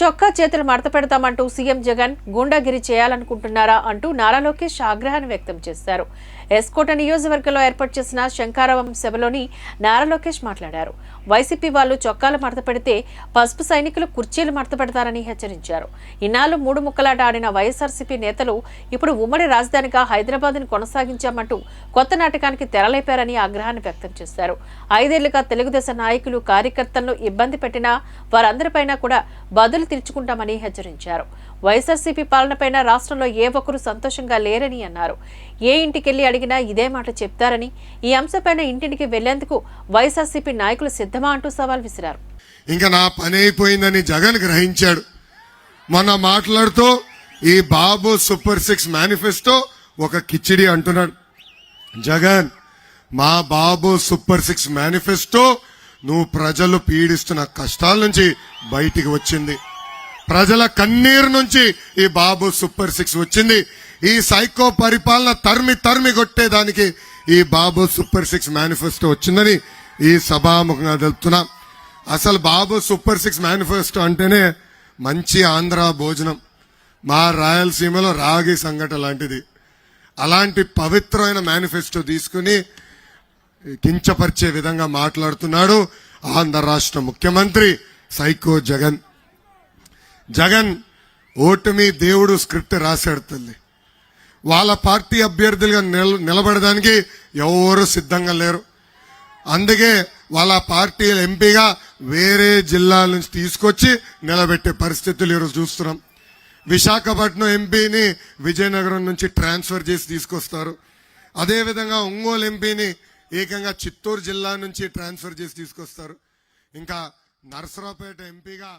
చొక్కా చేతులు మడత పెడతామంటూ సీఎం జగన్ గూండాగిరి చేయాలనుకుంటున్నారా అంటూ నారా లోకేష్ ఆగ్రహాన్ని వ్యక్తం చేశారు. ఎస్కోట నియోజకవర్గంలో ఏర్పాటు చేసిన శంకారావం సభలోని నారా లోకేష్ మాట్లాడారు. వైసీపీ వాళ్ళు చొక్కాలు మడత పెడితే పసుపు సైనికులు కుర్చీలు మడత పెడతారని హెచ్చరించారు. ఇన్నాళ్ళు మూడు ముక్కలాట ఆడిన వైఎస్ఆర్సీపీ నేతలు ఇప్పుడు ఉమ్మడి రాజధానిగా హైదరాబాద్ను కొనసాగించామంటూ కొత్త నాటకానికి తెరలేపారని ఆగ్రహాన్ని వ్యక్తం చేశారు. ఐదేళ్ళుగా తెలుగుదేశం నాయకులు కార్యకర్తలను ఇబ్బంది పెట్టినా వారందరిపైన కూడా బదులు తీర్చుకుంటామని హెచ్చరించారు. వైఎస్ఆర్సీపీ పాలనపై రాష్ట్రంలో ఏ ఒక్కరూ సంతోషంగా లేరని అన్నారు. ఏ ఇంటికెళ్ళి అడిగినా ఇదే మాట చెప్తారని ఈ అంశంపైన ఇంటింటికి వెళ్ళేందుకు వైఎస్ఆర్సీపీ నాయకులు సిద్ధమా అంటూ సవాల్ విసిరారు. ఇంకా నా పని అయిపోయిందని జగన్ గ్రహించాడు. మొన్న మాట్లాడుతూ ఈ బాబు సూపర్ సిక్స్ మేనిఫెస్టో ఒక కిచిడి అంటున్నాడు. జగన్ మా బాబు సూపర్ సిక్స్ మేనిఫెస్టో నువ్వు ప్రజలు పీడిస్తున్న కష్టాల నుంచి బయటికి వచ్చింది. ప్రజల కన్నీరు నుంచి ఈ బాబు సూపర్ సిక్స్ వచ్చింది. ఈ సైకో పరిపాలన తరిమి తరిమి కొట్టేదానికి ఈ బాబు సూపర్ సిక్స్ మేనిఫెస్టో వచ్చిందని ఈ సభాముఖంగా తెలుపుతున్నా. అసలు బాబు సూపర్ సిక్స్ మేనిఫెస్టో అంటేనే మంచి ఆంధ్ర భోజనం. మా రాయలసీమలో రాగి సంఘట లాంటిది. అలాంటి పవిత్రమైన మేనిఫెస్టో తీసుకుని కించపరిచే విధంగా మాట్లాడుతున్నాడు ఆంధ్ర రాష్ట్ర ముఖ్యమంత్రి సైకో జగన్. జగన్ ఓటమి దేవుడు స్క్రిప్ట్ రాశాడు తల్లి. వాళ్ళ పార్టీ అభ్యర్థులుగా నిల నిలబడడానికి ఎవరు సిద్ధంగా లేరు. అందుకే వాళ్ళ పార్టీ ఎంపీగా వేరే జిల్లాల నుంచి తీసుకొచ్చి నిలబెట్టే పరిస్థితులు ఈరోజు చూస్తున్నాం. విశాఖపట్నం ఎంపీని విజయనగరం నుంచి ట్రాన్స్ఫర్ చేసి తీసుకొస్తారు. అదేవిధంగా ఒంగోలు ఎంపీని ఏకంగా చిత్తూరు జిల్లా నుంచి ట్రాన్స్ఫర్ చేసి తీసుకొస్తారు. ఇంకా నరసరావుపేట ఎంపీగా